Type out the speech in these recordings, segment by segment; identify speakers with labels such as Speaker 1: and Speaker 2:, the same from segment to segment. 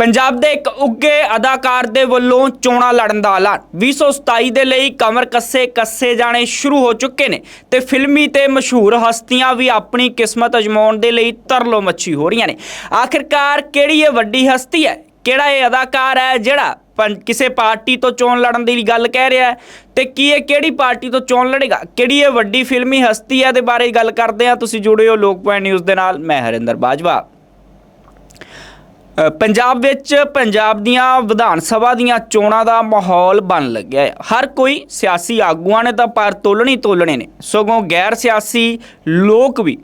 Speaker 1: ਪੰਜਾਬ ਦੇ ਇੱਕ ਉੱਗੇ ਅਦਾਕਾਰ ਦੇ ਵੱਲੋਂ ਚੋਣਾਂ ਲੜਨ ਦਾ ਐਲਾਨ। 2027 ਦੇ ਲਈ ਕਮਰ ਕੱਸੇ ਕੱਸੇ ਜਾਣੇ ਸ਼ੁਰੂ ਹੋ ਚੁੱਕੇ ਨੇ ਤੇ ਫਿਲਮੀ ਤੇ ਮਸ਼ਹੂਰ ਹਸਤੀਆਂ ਵੀ ਆਪਣੀ ਕਿਸਮਤ ਅਜਮਾਉਣ ਦੇ ਲਈ ਤਰਲੋ ਮੱਛੀ ਹੋ ਰਹੀਆਂ ਨੇ। ਆਖਿਰਕਾਰ ਕਿਹੜੀ ਇਹ ਵੱਡੀ ਹਸਤੀ ਹੈ? ਕਿਹੜਾ ਇਹ ਅਦਾਕਾਰ ਹੈ ਜਿਹੜਾ ਪੰ- ਕਿਸੇ ਪਾਰਟੀ ਤੋਂ ਚੋਣ ਲੜਨ ਦੀ ਗੱਲ ਕਹਿ ਰਿਹਾ ਹੈ? ਤੇ ਕੀ ਇਹ ਕਿਹੜੀ ਪਾਰਟੀ ਤੋਂ ਚੋਣ ਲੜੇਗਾ? ਕਿਹੜੀ ਇਹ ਵੱਡੀ ਫਿਲਮੀ ਹਸਤੀ ਹੈ? ਦੇ ਬਾਰੇ ਗੱਲ ਕਰਦੇ ਹਾਂ। ਤੁਸੀਂ ਜੁੜੇ ਹੋ ਲੋਕ ਪੁਆਇੰਟ ਨਿਊਜ਼ ਦੇ ਨਾਲ। ਮੈਂ ਹਰਿੰਦਰ ਬਾਜਵਾ। ਪੰਜਾਬ ਵਿੱਚ ਪੰਜਾਬ ਦੀਆਂ ਵਿਧਾਨ ਸਭਾ ਦੀਆਂ ਚੋਣਾਂ ਦਾ ਮਾਹੌਲ ਬਣ ਲੱਗਿਆ ਹੈ। ਹਰ ਕੋਈ ਸਿਆਸੀ ਆਗੂਆਂ ਨੇ ਤਾਂ ਪਰ ਤੋਲਣੀ ਤੋਲਣੇ ਨੇ। ਸਗੋਂ ਗੈਰ ਸਿਆਸੀ ਲੋਕ ਵੀ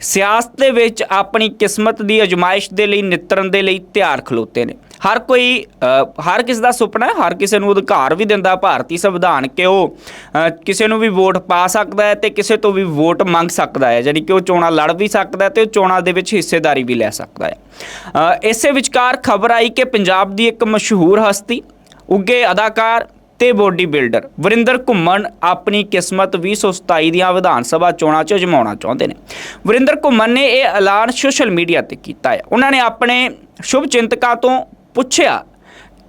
Speaker 1: ਸਿਆਸਤ ਦੇ ਵਿੱਚ ਆਪਣੀ ਕਿਸਮਤ ਦੀ ਅਜਮਾਇਸ਼ ਦੇ ਲਈ, ਨਿਤਰਨ ਦੇ ਲਈ ਤਿਆਰ ਖਲੋਤੇ ਨੇ। ਹਰ ਕੋਈ ਹਰ ਕਿਸ ਦਾ ਸੁਪਨਾ ਹੈ, ਹਰ ਕਿਸੇ ਨੂੰ ਅਧਿਕਾਰ ਵੀ ਦਿੰਦਾ, ਭਾਰਤੀ ਸੰਵਿਧਾਨ, ਕਿ ਉਹ ਕਿਸੇ ਨੂੰ ਵੀ ਵੋਟ ਪਾ ਸਕਦਾ ਹੈ ਤੇ ਕਿਸੇ ਤੋਂ ਵੀ ਵੋਟ ਮੰਗ ਸਕਦਾ ਹੈ, ਯਾਨੀ ਕਿ ਉਹ ਚੋਣਾਂ ਲੜ ਵੀ ਸਕਦਾ ਹੈ ਤੇ ਉਹ ਚੋਣਾਂ ਦੇ ਵਿੱਚ ਹਿੱਸੇਦਾਰੀ ਵੀ ਲੈ ਸਕਦਾ ਹੈ। ਇਸੇ ਵਿਚਕਾਰ ਖਬਰ ਆਈ ਕਿ ਪੰਜਾਬ ਦੀ ਇੱਕ ਮਸ਼ਹੂਰ ਹਸਤੀ ਉੱਗੇ ਅਦਾਕਾਰ ਤੇ ਬੋਡੀ ਬਿਲਡਰ ਵਰਿੰਦਰ ਘੁੰਮਣ ਆਪਣੀ ਕਿਸਮਤ 2027 ਦੀਆਂ ਵਿਧਾਨ ਸਭਾ ਚੋਣਾਂ 'ਚ ਅਜਮਾਉਣਾ ਚਾਹੁੰਦੇ ਨੇ। ਵਰਿੰਦਰ ਘੁੰਮਣ ਨੇ ਇਹ ਐਲਾਨ ਸੋਸ਼ਲ ਮੀਡੀਆ ਤੇ ਕੀਤਾ ਹੈ। ਉਹਨਾਂ ਨੇ ਆਪਣੇ ਸ਼ੁਭ ਚਿੰਤਕਾਂ ਤੋਂ ਪੁੱਛਿਆ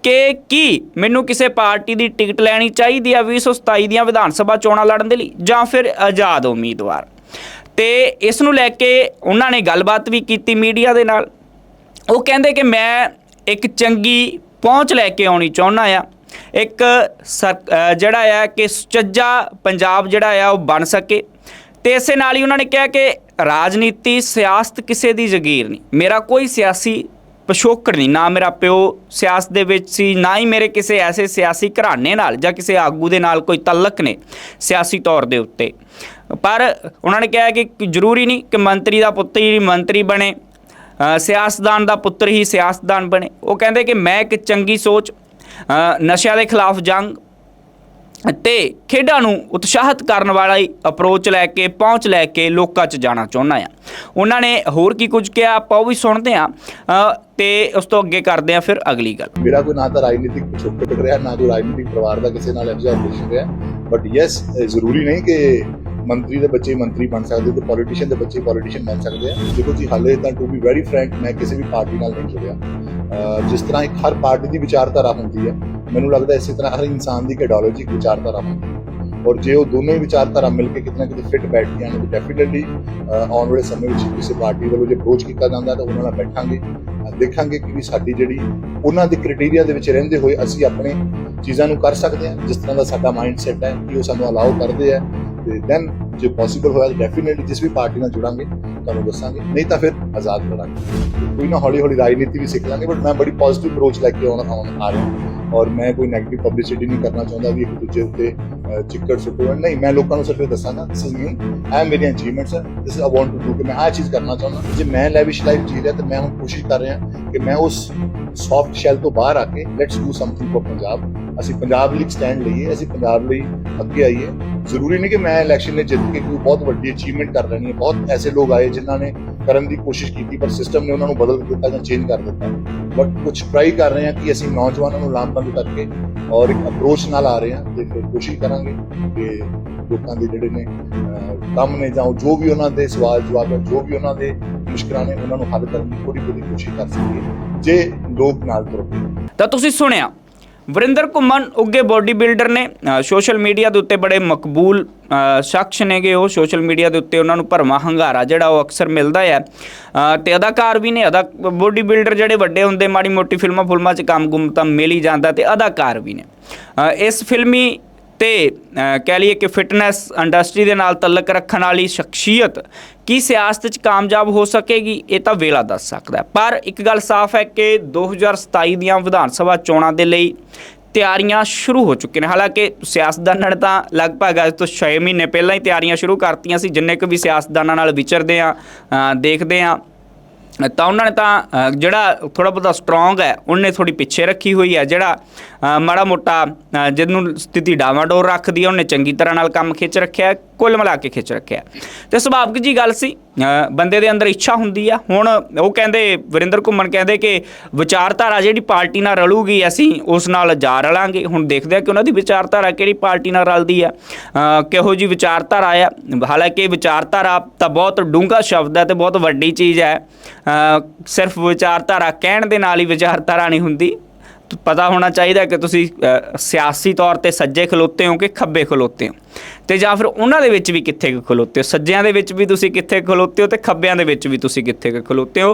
Speaker 1: ਕਿ ਕੀ ਮੈਨੂੰ ਕਿਸੇ ਪਾਰਟੀ ਦੀ ਟਿਕਟ ਲੈਣੀ ਚਾਹੀਦੀ ਆ 2027 ਦੀਆਂ ਵਿਧਾਨ ਸਭਾ ਚੋਣਾਂ ਲੜਨ ਦੇ ਲਈ ਜਾਂ ਫਿਰ ਆਜ਼ਾਦ ਉਮੀਦਵਾਰ? ਤੇ ਇਸ ਨੂੰ ਲੈ ਕੇ ਉਹਨਾਂ ਨੇ ਗੱਲਬਾਤ ਵੀ ਕੀਤੀ ਮੀਡੀਆ ਦੇ ਨਾਲ। ਉਹ ਕਹਿੰਦੇ ਕਿ ਮੈਂ ਇੱਕ ਚੰਗੀ ਪਹੁੰਚ ਲੈ ਕੇ ਆਉਣੀ ਚਾਹੁੰਦਾ ਆ। ਇੱਕ ਜਿਹੜਾ ਆ ਕਿ ਸੁਚੱਜਾ ਪੰਜਾਬ ਜਿਹੜਾ ਆ ਉਹ ਬਣ ਸਕੇ। ਤੇ ਇਸੇ ਨਾਲ ਹੀ ਉਹਨਾਂ ਨੇ ਕਿਹਾ ਕਿ ਰਾਜਨੀਤੀ ਸਿਆਸਤ ਕਿਸੇ ਦੀ ਜ਼ਗੀਰ ਨਹੀਂ। ਮੇਰਾ ਕੋਈ ਸਿਆਸੀ ਪਿਛੋਕੜ ਨਹੀਂ ਨਾ ਮੇਰਾ ਪਿਓ ਸਿਆਸਤ ਦੇ ਵਿੱਚ ਸੀ, ਨਾ ਹੀ ਮੇਰੇ ਕਿਸੇ ਐਸੇ ਸਿਆਸੀ ਘਰਾਣੇ ਨਾਲ ਜਾਂ ਕਿਸੇ ਆਗੂ ਦੇ ਨਾਲ ਕੋਈ ਤਲਕ ਨੇ ਸਿਆਸੀ ਤੌਰ ਦੇ ਉੱਤੇ। ਪਰ ਉਹਨਾਂ ਨੇ ਕਿਹਾ ਕਿ ਜ਼ਰੂਰੀ ਨਹੀਂ ਕਿ ਮੰਤਰੀ ਦਾ ਪੁੱਤਰ ਹੀ ਮੰਤਰੀ ਬਣੇ ਸਿਆਸਤਦਾਨ ਦਾ ਪੁੱਤਰ ਹੀ ਸਿਆਸਤਦਾਨ ਬਣੇ। ਉਹ ਕਹਿੰਦੇ ਕਿ ਮੈਂ ਇੱਕ ਚੰਗੀ ਸੋਚ ਨਸ਼ਿਆਂ ਦੇ ਖਿਲਾਫ ਜੰਗ ਤੇ ਖੇਡਾਂ ਨੂੰ ਉਤਸ਼ਾਹਿਤ ਕਰਨ ਵਾਲੀ ਅਪਰੋਚ ਲੈ ਕੇ, ਪਹੁੰਚ ਲੈ ਕੇ ਲੋਕਾਂ 'ਚ ਜਾਣਾ ਚਾਹੁੰਦਾ ਆ ਉਹਨਾਂ ਨੇ ਹੋਰ ਕੀ ਕੁਝ ਕਿਹਾ, ਆਪਾਂ ਉਹ ਵੀ ਸੁਣਦੇ ਆ ਤੇ ਉਸ ਤੋਂ ਅੱਗੇ ਕਰਦੇ ਆ ਫਿਰ ਅਗਲੀ ਗੱਲ।
Speaker 2: ਮੇਰਾ ਕੋਈ ਨਾ ਤਾਂ ਰਾਜਨੀਤਿਕ ਪਿਛੋਕੜ ਰਿਹਾ, ਨਾ ਕੋਈ ਰਾਜਨੀਤਿਕ ਪਰਿਵਾਰ ਦਾ ਕਿਸੇ ਨਾਲ ਅਜਿਹਾ ਰਿਲੇਸ਼ਨ ਰਿਹਾ। ਬਟ ਯੈਸ ਜ਼ਰੂਰੀ ਨਹੀਂ ਕਿ ਮੰਤਰੀ ਦੇ ਬੱਚੇ ਮੰਤਰੀ ਬਣ ਸਕਦੇ ਤੇ ਪੋਲੀਟੀਸ਼ੀਅਨ ਦੇ ਬੱਚੇ ਪੋਲੀਟੀਸ਼ੀਅਨ ਬਣ ਸਕਦੇ ਆ। ਦੇਖੋ ਜੀ, ਹਾਲੇ ਤਾਂ ਟੂ ਬੀ ਵੈਰੀ ਫਰੈਂਕ ਮੈਂ ਕਿਸੇ ਵੀ ਪਾਰਟੀ ਨਾਲ ਨਹੀਂ ਜੁੜਿਆ। ਜਿਸ ਤਰ੍ਹਾਂ ਇੱਕ ਹਰ ਪਾਰਟੀ ਦੀ ਵਿਚਾਰਧਾਰਾ ਹੁੰਦੀ ਹੈ ਮੈਨੂੰ ਲੱਗਦਾ ਇਸੇ ਤਰ੍ਹਾਂ ਹਰ ਇਨਸਾਨ ਦੀ ਇੱਕ ਵਿਚਾਰਧਾਰਾ ਹੁੰਦੀ ਹੈ। ਔਰ ਜੇ ਉਹ ਦੋਨੋਂ ਹੀ ਵਿਚਾਰਧਾਰਾ ਮਿਲ ਕੇ ਕਿਤੇ ਨਾ ਕਿਤੇ ਫਿੱਟ ਬੈਠਦੀਆਂ ਨੇ ਡੈਫੀਨਿਟਲੀ ਆਉਣ ਵਾਲੇ ਸਮੇਂ ਵਿੱਚ ਕਿਸੇ ਪਾਰਟੀ ਵੱਲੋਂ ਜੇ ਅਪਰੋਚ ਕੀਤਾ ਜਾਂਦਾ, ਤਾਂ ਉਹਨਾਂ ਨਾਲ ਬੈਠਾਂਗੇ ਦੇਖਾਂਗੇ ਕਿ ਵੀ ਸਾਡੀ ਜਿਹੜੀ ਉਹਨਾਂ ਦੇ ਕ੍ਰਾਈਟੇਰੀਆ ਦੇ ਵਿੱਚ ਰਹਿੰਦੇ ਹੋਏ ਅਸੀਂ ਆਪਣੇ ਚੀਜ਼ਾਂ ਨੂੰ ਕਰ ਸਕਦੇ ਹਾਂ, ਜਿਸ ਤਰ੍ਹਾਂ ਦਾ ਸਾਡਾ ਮਾਈਂਡ ਸੈਟ ਹੈ ਕਿ ਉਹ ਸਾਨੂੰ ਅਲਾਉ ਕਰਦੇ ਆ ਤੇ ਦੈਨ ਜੇ ਪੋਸੀਬਲ ਹੋਇਆ ਤਾਂ ਡੈਫੀਨਿਟਲੀ ਜਿਸ ਵੀ ਪਾਰਟੀ ਨਾਲ ਜੁੜਾਂਗੇ, ਤੁਹਾਨੂੰ ਦੱਸਾਂਗੇ, ਨਹੀਂ ਤਾਂ ਫਿਰ ਆਜ਼ਾਦ ਕਰਾਂਗੇ। ਕੋਈ ਨਾ ਹੌਲੀ ਹੌਲੀ ਰਾਜਨੀਤੀ ਵੀ ਸਿੱਖ ਲਾਂਗੇ ਬਟ ਮੈਂ ਬੜੀ ਪੋਜ਼ਿਟਿਵ ਅਪਰੋਚ ਲੈ ਕੇ ਆਉਣ ਆਉਣ ਆ ਰਿਹਾ ਔਰ ਮੈਂ ਕੋਈ 네ਗੇਟਿਵ ਪਬਲਿਸਿਟੀ ਨਹੀਂ ਕਰਨਾ ਚਾਹੁੰਦਾ ਵੀ ਇੱਕ ਦੂਜੇ ਉੱਤੇ ਚਿੱਕੜ ਸੁੱਟੋ ਨਹੀਂ, ਮੈਂ ਲੋਕਾਂ ਨੂੰ ਸਿਰਫ ਦੱਸਾਂਗਾ ਦਿਸ ਇਜ਼ ਮੀ ਆਈ ਮੇਰੀਆਂ achievements this I want to do ਕਿ ਮੈਂ ਆਹ ਚੀਜ਼ ਕਰਨਾ ਚਾਹੁੰਦਾ। ਜੇ ਮੈਂ ਲੈਵਿਸ਼ ਲਾਈਫ ਜੀ ਰਿਹਾ ਤਾਂ ਮੈਂ ਹੁਣ ਕੋਸ਼ਿਸ਼ ਕਰ ਰਿਹਾ ਕਿ ਮੈਂ ਉਸ ਸੌਫਟ ਸ਼ੈਲ ਤੋਂ ਬਾਹਰ ਆ ਕੇ let's do something for Punjab. ਅਸੀਂ ਪੰਜਾਬ ਲਈ ਸਟੈਂਡ ਲਈਏ, ਅਸੀਂ ਪੰਜਾਬ ਲਈ ਅੱਗੇ ਆਈਏ। ਜ਼ਰੂਰੀ ਨਹੀਂ ਕਿ ਮੈਂ ਇਲੈਕਸ਼ਨ ਨੇ ਜਿੱਤ ਕੇ ਕੋਈ ਬਹੁਤ ਵੱਡੀ ਅਚੀਵਮੈਂਟ ਕਰ ਲੈਣੀ ਹੈ। ਬਹੁਤ ਐਸੇ ਲੋਕ ਆਏ ਜਿਨ੍ਹਾਂ ਨੇ ਕਰਨ ਦੀ ਕੋਸ਼ਿਸ਼ ਕੀਤੀ, ਪਰ ਸਿਸਟਮ ਨੇ ਉਹਨਾਂ ਨੂੰ ਬਦਲ ਦਿੱਤਾ ਜਾਂ ਚੇਂਜ ਕਰ ਦਿੱਤਾ। ਬਟ ਕੁਝ ਟਰਾਈ ਕਰ ਰਹੇ ਹਾਂ ਕਿ ਅਸੀਂ ਨੌਜਵਾਨਾਂ ਨੂੰ ਲਾਮਬੰਦ ਕਰਕੇ ਔਰ ਇੱਕ ਅਪਰੋਚ ਨਾਲ ਆ ਰਹੇ ਹਾਂ ਤੇ ਫਿਰ ਕੋਸ਼ਿਸ਼ ਕਰਾਂਗੇ ਕਿ ਲੋਕਾਂ ਦੇ ਜਿਹੜੇ ਨੇ ਕੰਮ ਨੇ ਜਾਂ ਜੋ ਵੀ ਉਹਨਾਂ ਦੇ ਸਵਾਲ ਜਵਾਬ ਹੈ, ਜੋ ਵੀ ਉਹਨਾਂ ਦੇ ਮੁਸ਼ਕਲਾਂ ਨੇ ਉਹਨਾਂ ਨੂੰ ਹੱਲ ਕਰਨ ਦੀ ਥੋੜੀ ਬਹੁਤੀ ਕੋਸ਼ਿਸ਼ ਕਰ ਸਕੀਏ। ਜੇ ਲੋਕ ਨਾਲ ਤੁਰ
Speaker 1: ਤਾਂ ਤੁਸੀਂ ਸੁਣਿਆ ਵਰਿੰਦਰ ਘੁੰਮਣ ਉੱਗੇ ਬੋਡੀ ਬਿਲਡਰ ਨੇ ਸੋਸ਼ਲ ਮੀਡੀਆ ਦੇ ਉੱਤੇ ਬੜੇ ਮਕਬੂਲ ਸ਼ਖਸ ਨੇਗੇ ਉਹ। ਸੋਸ਼ਲ ਮੀਡੀਆ ਦੇ ਉੱਤੇ ਉਹਨਾਂ ਨੂੰ ਭਰਮਾ ਹੰਗਾਰਾ ਜਿਹੜਾ ਉਹ ਅਕਸਰ ਮਿਲਦਾ ਹੈ ਅ, ਤੇ ਅਦਾਕਾਰ ਵੀ ਨੇ ਅਦਾ ਬੋਡੀ ਬਿਲਡਰ ਜਿਹੜੇ ਵੱਡੇ ਹੁੰਦੇ ਮਾੜੀ ਮੋਟੀ ਫਿਲਮਾਂ ਫੁਲਮਾਂ 'ਚ ਕੰਮ ਗੁੰਮ ਤਾਂ ਮਿਲ ਹੀ ਜਾਂਦਾ ਤੇ ਅਦਾਕਾਰ ਵੀ ਨੇ। ਇਸ ਫਿਲਮੀ ਤੇ ਕਹਿ ਲਈਏ ਕਿ ਫਿਟਨੈਸ ਇੰਡਸਟਰੀ ਦੇ ਨਾਲ ਤਲਕ ਰੱਖਣ ਵਾਲੀ ਸ਼ਖਸੀਅਤ ਕੀ ਸਿਆਸਤ 'ਚ ਕਾਮਯਾਬ ਹੋ ਸਕੇਗੀ, ਇਹ ਤਾਂ ਵੇਲਾ ਦੱਸ ਸਕਦਾ ਪਰ ਇੱਕ ਗੱਲ ਸਾਫ਼ ਹੈ ਕਿ 2027 ਦੀਆਂ ਵਿਧਾਨ ਸਭਾ ਚੋਣਾਂ ਦੇ ਲਈ ਤਿਆਰੀਆਂ ਸ਼ੁਰੂ ਹੋ ਚੁੱਕੀਆਂ ਨੇ। ਹਾਲਾਂਕਿ ਸਿਆਸਤਦਾਨਾਂ ਨੇ ਤਾਂ ਲਗਭਗ ਅੱਜ ਤੋਂ 6 ਮਹੀਨੇ ਪਹਿਲਾਂ ਹੀ ਤਿਆਰੀਆਂ ਸ਼ੁਰੂ ਕਰਤੀਆਂ ਸੀ, ਜਿੰਨੇ ਕੁ ਵੀ ਸਿਆਸਤਦਾਨਾਂ ਨਾਲ ਵਿਚਰਦੇ ਆ ਦੇਖਦੇ ਆ ਤਾਂ ਉਹਨਾਂ ਨੇ ਤਾਂ ਜਿਹੜਾ ਥੋੜਾ ਬਹੁਤਾ ਸਟਰੋਂਗ ਹੈ, ਉਹਨੇ ਥੋੜੀ ਪਿੱਛੇ ਰੱਖੀ ਹੋਈ ਹੈ, ਜਿਹੜਾ ਮਾੜਾ ਮੋਟਾ ਜਿਹਨੂੰ ਸਥਿਤੀ ਡਾਵਾਡੋਰ ਰੱਖਦੀ ਹੈ ਉਹਨੇ ਚੰਗੀ ਤਰ੍ਹਾਂ ਨਾਲ ਕੰਮ ਖਿੱਚ ਰੱਖਿਆ, ਕੁੱਲ ਮਿਲਾ ਕੇ ਖਿੱਚ ਰੱਖਿਆ। ਤੇ ਸੁਭਾਵਿਕ ਜੀ ਗੱਲ ਸੀ ਬੰਦੇ ਦੇ ਅੰਦਰ ਇੱਛਾ ਹੁੰਦੀ ਆ। ਹੁਣ ਉਹ ਕਹਿੰਦੇ, ਵਰਿੰਦਰ ਘੁੰਮਣ ਕਹਿੰਦੇ ਕਿ ਵਿਚਾਰਧਾਰਾ ਜਿਹੜੀ ਪਾਰਟੀ ਨਾਲ ਰਲੂਗੀ, ਅਸੀਂ ਉਸ ਨਾਲ ਜਾ ਰਲਾਂਗੇ। ਹੁਣ ਦੇਖਦੇ ਆ ਕਿ ਉਹਨਾਂ ਦੀ ਵਿਚਾਰਧਾਰਾ ਕਿਹੜੀ ਪਾਰਟੀ ਨਾਲ ਰਲਦੀ ਆ। ਕਿਹੋ ਜੀ ਵਿਚਾਰਧਾਰਾ ਆ। ਹਾਲਾਂਕਿ ਵਿਚਾਰਧਾਰਾ ਤਾਂ ਬਹੁਤ ਡੂੰਘਾ ਸ਼ਬਦ ਹੈ ਤੇ ਬਹੁਤ ਵੱਡੀ ਚੀਜ਼ ਹੈ। ਸਿਰਫ ਵਿਚਾਰਧਾਰਾ ਕਹਿਣ ਦੇ ਨਾਲ ਹੀ ਵਿਚਾਰਧਾਰਾ ਨਹੀਂ ਹੁੰਦੀ। ਪਤਾ ਹੋਣਾ ਚਾਹੀਦਾ ਕਿ ਤੁਸੀਂ ਸਿਆਸੀ ਤੌਰ ਤੇ ਸੱਜੇ ਖਲੋਤੇ ਹੋ ਕਿ ਖੱਬੇ ਖਲੋਤੇ ਹੋ? ਤੇ ਜਾਂ ਫਿਰ ਉਹਨਾਂ ਦੇ ਵਿੱਚ ਵੀ ਕਿੱਥੇ ਕੁ ਖਲੋਤੇ ਹੋ? ਸੱਜਿਆਂ ਦੇ ਵਿੱਚ ਵੀ ਤੁਸੀਂ ਕਿੱਥੇ ਖਲੋਤੇ ਹੋ ਤੇ ਖੱਬਿਆਂ ਦੇ ਵਿੱਚ ਵੀ ਤੁਸੀਂ ਕਿੱਥੇ ਕੁ ਖਲੋਤੇ ਹੋ?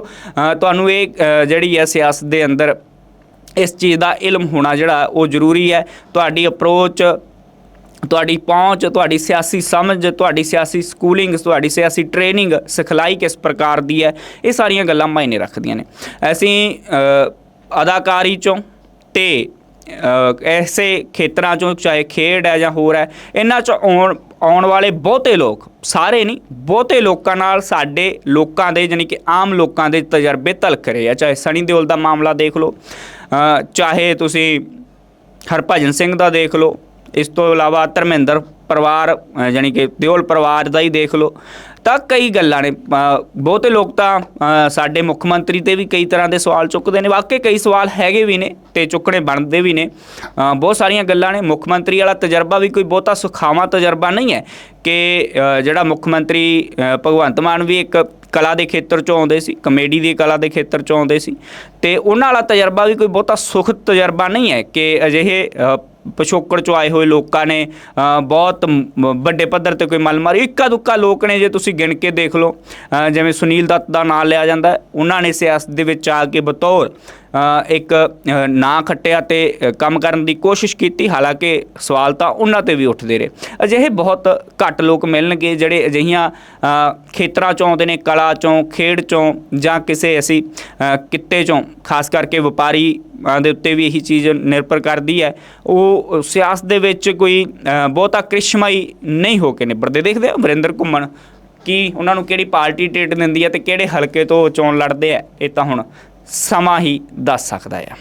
Speaker 1: ਤੁਹਾਨੂੰ ਇਹ ਜਿਹੜੀ ਹੈ ਸਿਆਸਤ ਦੇ ਅੰਦਰ ਇਸ ਚੀਜ਼ ਦਾ ਇਲਮ ਹੋਣਾ ਜਿਹੜਾ ਉਹ ਜ਼ਰੂਰੀ ਹੈ। ਤੁਹਾਡੀ ਅਪਰੋਚ ਤੁਹਾਡੀ ਪਹੁੰਚ, ਤੁਹਾਡੀ ਸਿਆਸੀ ਸਮਝ, ਤੁਹਾਡੀ ਸਿਆਸੀ ਸਕੂਲਿੰਗ ਤੁਹਾਡੀ ਸਿਆਸੀ ਟ੍ਰੇਨਿੰਗ ਸਿਖਲਾਈ ਕਿਸ ਪ੍ਰਕਾਰ ਦੀ ਹੈ? ਇਹ ਸਾਰੀਆਂ ਗੱਲਾਂ ਮਾਇਨੇ ਰੱਖਦੀਆਂ ਨੇ। ਅਸੀਂ ਅਦਾਕਾਰੀ ਚੋਂ ਤੇ ਐਸੇ ਖੇਤਰਾਂ ਚੋਂ ਚਾਹੇ ਖੇਡ ਹੈ ਜਾਂ ਹੋਰ ਹੈ ਇਹਨਾਂ ਚ ਆਉਣ ਆਉਣ ਵਾਲੇ ਬਹੁਤੇ ਲੋਕ ਸਾਰੇ ਨਹੀਂ ਬਹੁਤੇ ਲੋਕਾਂ ਨਾਲ ਸਾਡੇ ਲੋਕਾਂ ਦੇ ਯਾਨੀ ਕਿ ਆਮ ਲੋਕਾਂ ਦੇ ਤਜਰਬੇ ਤਲਕ ਰਹੇ ਆ। ਚਾਹੇ ਸਣੀ ਦਿਓਲ ਦਾ ਮਾਮਲਾ ਦੇਖ ਲਓ ਚਾਹੇ ਤੁਸੀਂ ਹਰਭਜਨ ਸਿੰਘ ਦਾ ਦੇਖ ਲਓ ਇਸ ਤੋਂ ਇਲਾਵਾ ਧਰਮਿੰਦਰ ਪਰਿਵਾਰ ਅ, ਜਾਣੀ ਕਿ ਦਿਓਲ ਪਰਿਵਾਰ ਦਾ ਹੀ ਦੇਖ ਲਓ ਤਾਂ ਕਈ ਗੱਲਾਂ ਨੇ। ਬਹੁਤੇ ਲੋਕ ਤਾਂ ਸਾਡੇ ਮੁੱਖ ਮੰਤਰੀ ਤੇ ਵੀ ਕਈ ਤਰ੍ਹਾਂ ਦੇ ਸਵਾਲ ਚੁੱਕਦੇ ਨੇ। ਵਾਕਈ ਕਈ ਸਵਾਲ ਹੈਗੇ ਵੀ ਨੇ ਤੇ ਚੁੱਕਣੇ ਬਣਦੇ ਵੀ ਨੇ। ਬਹੁਤ ਸਾਰੀਆਂ ਗੱਲਾਂ ਨੇ। ਮੁੱਖ ਮੰਤਰੀ ਵਾਲਾ ਤਜਰਬਾ ਵੀ ਕੋਈ ਬਹੁਤਾ ਸੁਖਾਵਾਂ ਤਜਰਬਾ ਨਹੀਂ ਹੈ ਕਿ ਜਿਹੜਾ ਮੁੱਖ ਮੰਤਰੀ ਭਗਵੰਤ ਮਾਨ ਵੀ ਇੱਕ ਕਲਾ ਦੇ ਖੇਤਰ ਚੋਂ ਆਉਂਦੇ ਸੀ, ਕਮੇਡੀ ਦੀ ਕਲਾ ਦੇ ਖੇਤਰ ਚੋਂ ਆਉਂਦੇ ਸੀ। ਤੇ ਉਹਨਾਂ ਵਾਲਾ ਤਜਰਬਾ ਵੀ ਕੋਈ ਬਹੁਤਾ ਸੁਖ ਤਜਰਬਾ ਨਹੀਂ ਹੈ ਕਿ ਅਜਿਹੇ ਪਿਛੋਕੜ ਚੋਂ ਆਏ ਹੋਏ ਲੋਕਾਂ ਨੇ ਬਹੁਤ ਵੱਡੇ ਪੱਧਰ ਤੇ ਕੋਈ ਮਲ ਮਾਰੀ। ਇੱਕਾ ਦੁੱਕਾ ਲੋਕ ਨੇ ਜੇ ਤੁਸੀਂ ਗਿਣ ਕੇ ਦੇਖ ਲਓ ਜਿਵੇਂ ਸੁਨੀਲ ਦੱਤ ਦਾ ਨਾਮ ਲਿਆ ਜਾਂਦਾ, ਉਹਨਾਂ ਨੇ ਸਿਆਸਤ ਦੇ ਵਿੱਚ ਆ ਕੇ ਬਤੌਰ ਇੱਕ ਅ, ਨਾਂ ਖੱਟਿਆ ਤੇ ਕੰਮ ਕਰਨ ਦੀ ਕੋਸ਼ਿਸ਼ ਕੀਤੀ। ਹਾਲਾਂਕਿ ਸਵਾਲ ਤਾਂ ਉਹਨਾਂ ਤੇ ਵੀ ਉੱਠਦੇ ਰਹੇ। ਅਜਿਹੇ ਬਹੁਤ ਘੱਟ ਲੋਕ ਮਿਲਣਗੇ ਜਿਹੜੇ ਅਜਿਹੀਆਂ ਅ, ਖੇਤਰਾਂ ਚੋਂ ਆਉਂਦੇ ਨੇ ਕਲਾ ਚੋਂ ਖੇਡ ਚੋਂ ਜਾਂ ਕਿਸੇ ਅਸੀਂ ਕਿੱਤੇ ਚੋਂ। ਖਾਸ ਕਰਕੇ ਵਪਾਰੀ ਦੇ ਉੱਤੇ ਵੀ ਇਹੀ ਚੀਜ਼ ਨਿਰਭਰ ਕਰਦੀ ਹੈ। ਉਹ ਸਿਆਸਤ ਦੇ ਵਿੱਚ ਕੋਈ ਅ, ਬਹੁਤਾ ਕ੍ਰਿਸ਼ਮਾਈ ਨਹੀਂ ਹੋ ਕੇ ਨਿਬੜਦੇ। ਦੇਖਦੇ ਆ ਵਰਿੰਦਰ ਘੁੰਮਣ ਕੀ ਉਹਨਾਂ ਨੂੰ ਕਿਹੜੀ ਪਾਰਟੀ ਟਿਕਟ ਦਿੰਦੀ ਹੈ ਤੇ ਕਿਹੜੇ ਹਲਕੇ ਤੋਂ ਚੋਣ ਲੜਦੇ ਆ ਇਹ ਤਾਂ ਹੁਣ ਸਮਾਂ ਹੀ ਦੱਸ ਸਕਦਾ ਆ